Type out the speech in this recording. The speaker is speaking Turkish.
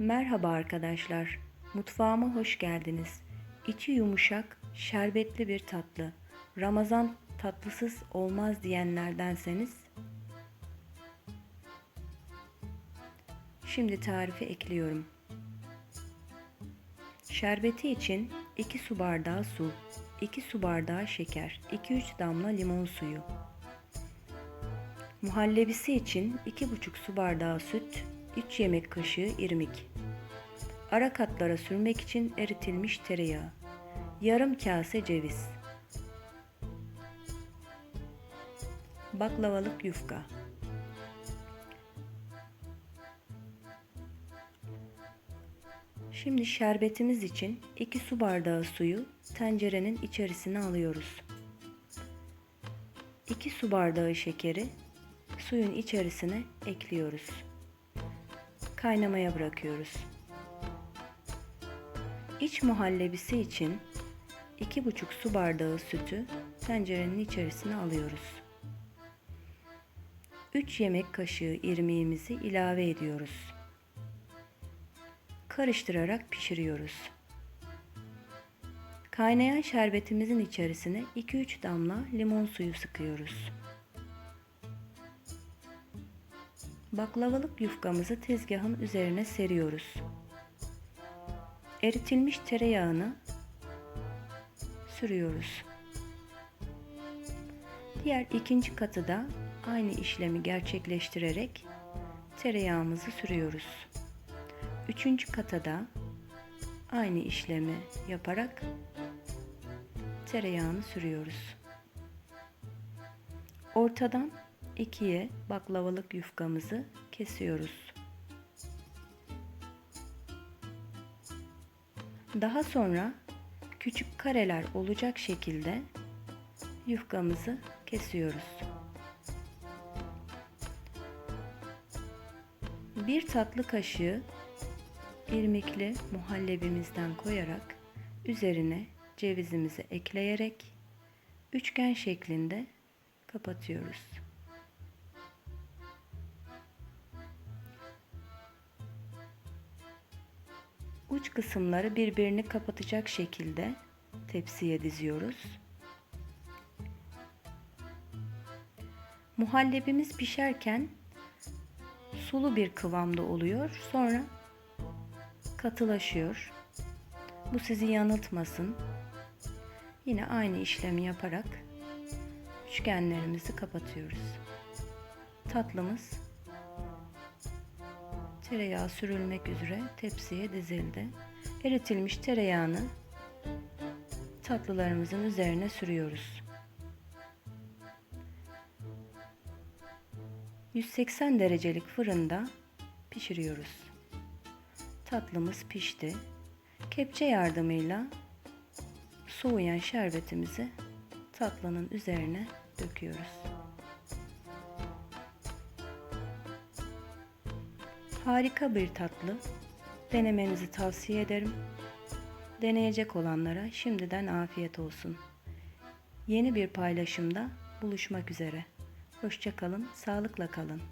Merhaba arkadaşlar. Mutfağıma hoş geldiniz. İçi yumuşak, şerbetli bir tatlı. Ramazan tatlısız olmaz diyenlerdenseniz Şimdi tarifi ekliyorum. Şerbeti için 2 su bardağı su, 2 su bardağı şeker, 2-3 damla limon suyu. Muhallebisi için 2,5 su bardağı süt, 3 yemek kaşığı irmik. Ara katlara sürmek için eritilmiş tereyağı. Yarım kase ceviz. Baklavalık yufka. Şimdi şerbetimiz için 2 su bardağı suyu tencerenin içerisine alıyoruz. 2 su bardağı şekeri suyun içerisine ekliyoruz. Kaynamaya bırakıyoruz. İç muhallebisi için 2,5 su bardağı sütü tencerenin içerisine alıyoruz. 3 yemek kaşığı irmiğimizi ilave ediyoruz. Karıştırarak pişiriyoruz. Kaynayan şerbetimizin içerisine 2-3 damla limon suyu sıkıyoruz. Baklavalık yufkamızı tezgahın üzerine seriyoruz. Eritilmiş tereyağını sürüyoruz. Diğer ikinci katı da aynı işlemi gerçekleştirerek tereyağımızı sürüyoruz. Üçüncü kata da aynı işlemi yaparak tereyağını sürüyoruz. Ortadan ikiye baklavalık yufkamızı kesiyoruz. Daha sonra küçük kareler olacak şekilde yufkamızı kesiyoruz. Bir tatlı kaşığı irmikli muhallebimizden koyarak üzerine cevizimizi ekleyerek üçgen şeklinde kapatıyoruz. Uç kısımları birbirini kapatacak şekilde tepsiye diziyoruz. Muhallebimiz pişerken sulu bir kıvamda oluyor. Sonra katılaşıyor. Bu sizi yanıltmasın. Yine aynı işlemi yaparak üçgenlerimizi kapatıyoruz. Tatlımız tereyağı sürülmek üzere tepsiye dizildi. Eritilmiş tereyağını tatlılarımızın üzerine sürüyoruz. 180 derecelik fırında pişiriyoruz. Tatlımız pişti. Kepçe yardımıyla soğuyan şerbetimizi tatlının üzerine döküyoruz. Harika bir tatlı. Denemenizi tavsiye ederim. Deneyecek olanlara şimdiden afiyet olsun. Yeni bir paylaşımda buluşmak üzere. Hoşçakalın, sağlıkla kalın.